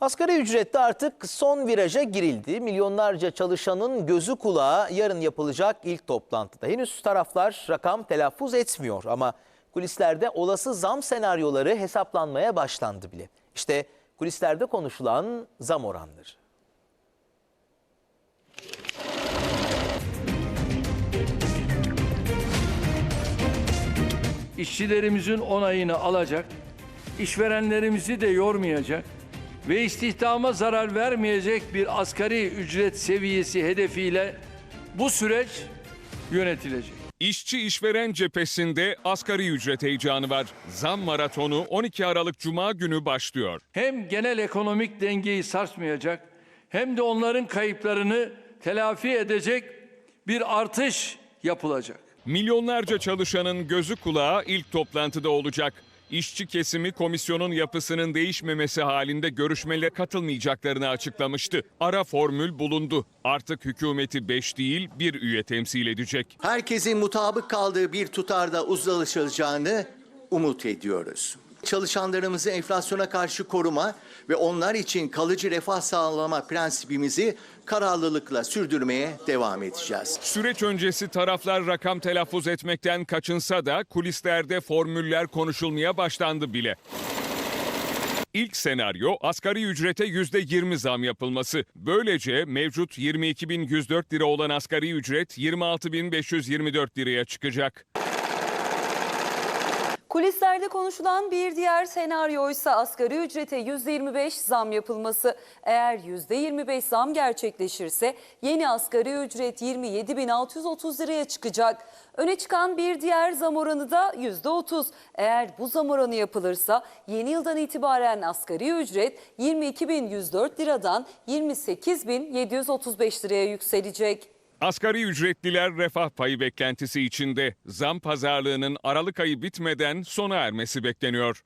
Asgari ücrette artık son viraja girildi. Milyonlarca çalışanın gözü kulağı yarın yapılacak ilk toplantıda. Henüz taraflar rakam telaffuz etmiyor ama kulislerde olası zam senaryoları hesaplanmaya başlandı bile. İşte kulislerde konuşulan zam oranları. işçilerimizin onayını alacak, işverenlerimizi de yormayacak ve istihdama zarar vermeyecek bir asgari ücret seviyesi hedefiyle bu süreç yönetilecek. İşçi işveren cephesinde asgari ücret heyecanı var. Zam maratonu 12 Aralık Cuma günü başlıyor. Hem genel ekonomik dengeyi sarsmayacak hem de onların kayıplarını telafi edecek bir artış yapılacak. Milyonlarca çalışanın gözü kulağı ilk toplantıda olacak. İşçi kesimi komisyonun yapısının değişmemesi halinde görüşmelere katılmayacaklarını açıklamıştı. Ara formül bulundu. Artık hükümeti 5 değil bir üye temsil edecek. herkesin mutabık kaldığı bir tutarda uzlaşılacağını umut ediyoruz. Çalışanlarımızı enflasyona karşı koruma ve onlar için kalıcı refah sağlama prensibimizi kararlılıkla sürdürmeye devam edeceğiz. Süreç öncesi taraflar rakam telaffuz etmekten kaçınsa da kulislerde formüller konuşulmaya başlandı bile. İlk senaryo asgari ücrete %20 zam yapılması. Böylece mevcut 22.104 lira olan asgari ücret 26.524 liraya çıkacak. Kulislerde konuşulan bir diğer senaryoysa asgari ücrete %25 zam yapılması. Eğer %25 zam gerçekleşirse yeni asgari ücret 27.630 liraya çıkacak. Öne çıkan bir diğer zam oranı da %30. Eğer bu zam oranı yapılırsa yeni yıldan itibaren asgari ücret 22.104 liradan 28.735 liraya yükselecek. Asgari ücretliler refah payı beklentisi içinde zam pazarlığının Aralık ayı bitmeden sona ermesi bekleniyor.